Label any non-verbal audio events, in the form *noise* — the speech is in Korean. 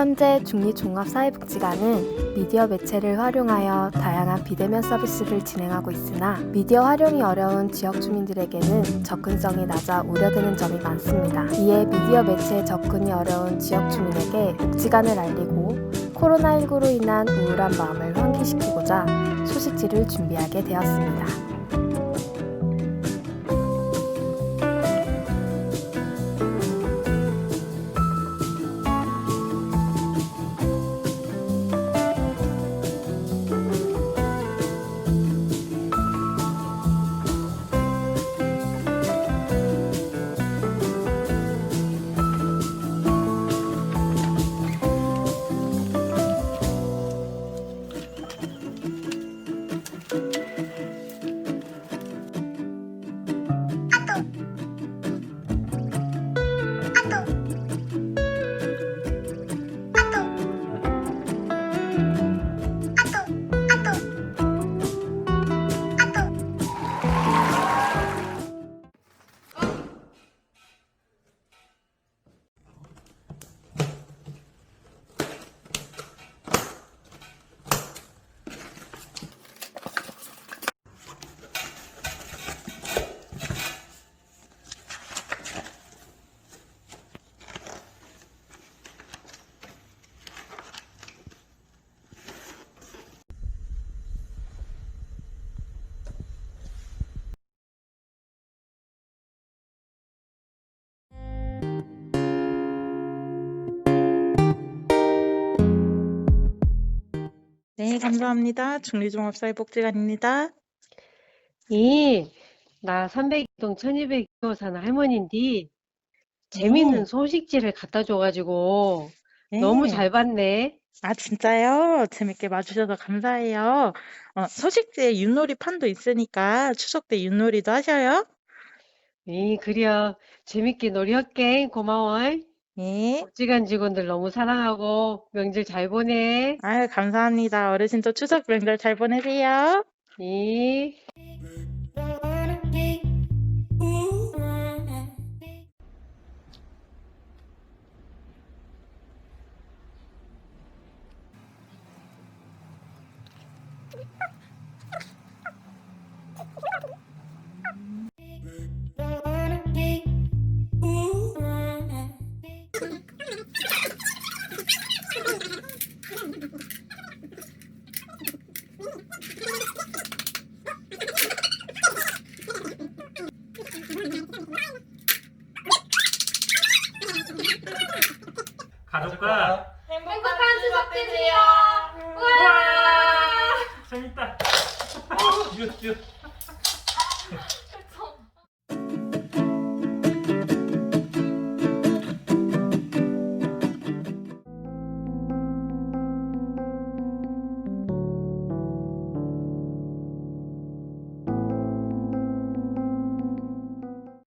현재 중리종합사회복지관은 미디어 매체를 활용하여 다양한 비대면 서비스를 진행하고 있으나 미디어 활용이 어려운 지역 주민들에게는 접근성이 낮아 우려되는 점이 많습니다. 이에 미디어 매체에 접근이 어려운 지역 주민에게 복지관을 알리고 코로나19로 인한 우울한 마음을 환기시키고자 소식지를 준비하게 되었습니다. 네, 감사합니다. 중리종합사회복지관입니다. 이, 나 300동 1200호 사는 할머니인데, 재밌는 네. 소식지를 갖다 줘가지고, 네. 너무 잘 봤네. 아, 진짜요? 재밌게 봐주셔서 감사해요. 어, 소식지에 윷놀이 판도 있으니까 추석 때 윷놀이도 하셔요. 이, 그려. 재밌게 놀이할게. 고마워. 네. 복지관 직원들 너무 사랑하고, 명절 잘 보내. 아유, 감사합니다. 어르신도 추석 명절 잘 보내세요. 이. 가족과 행복한 추석 되세요. 우와 재밌다. 어, *laughs* 이거 이거